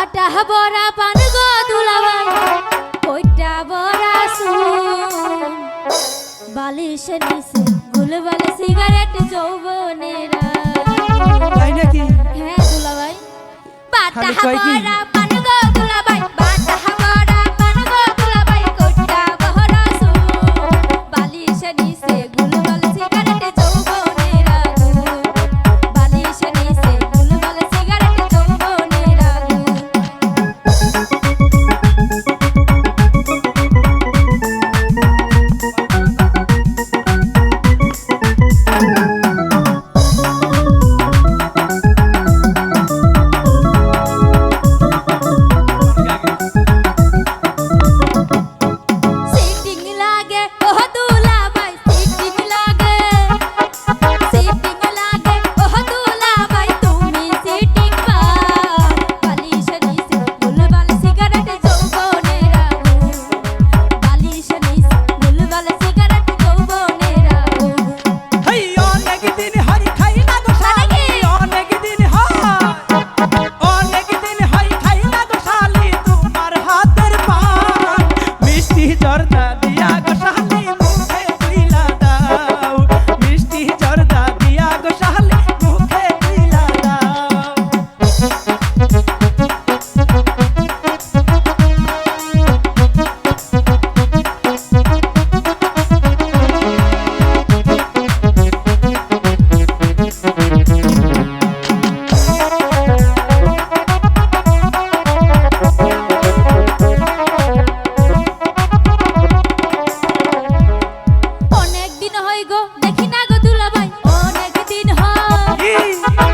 বাটা বড়া পান গো দুলাভাই? কইটা বড়া শুন। বালিশের নিচে গুলবালে সিগারেট যৌবনেরা তাই নাকি? হ্যাঁ দুলাবাই বাটা বড়া পান গো গো দেখি না গো দুলাভাই অনেক দিন হয়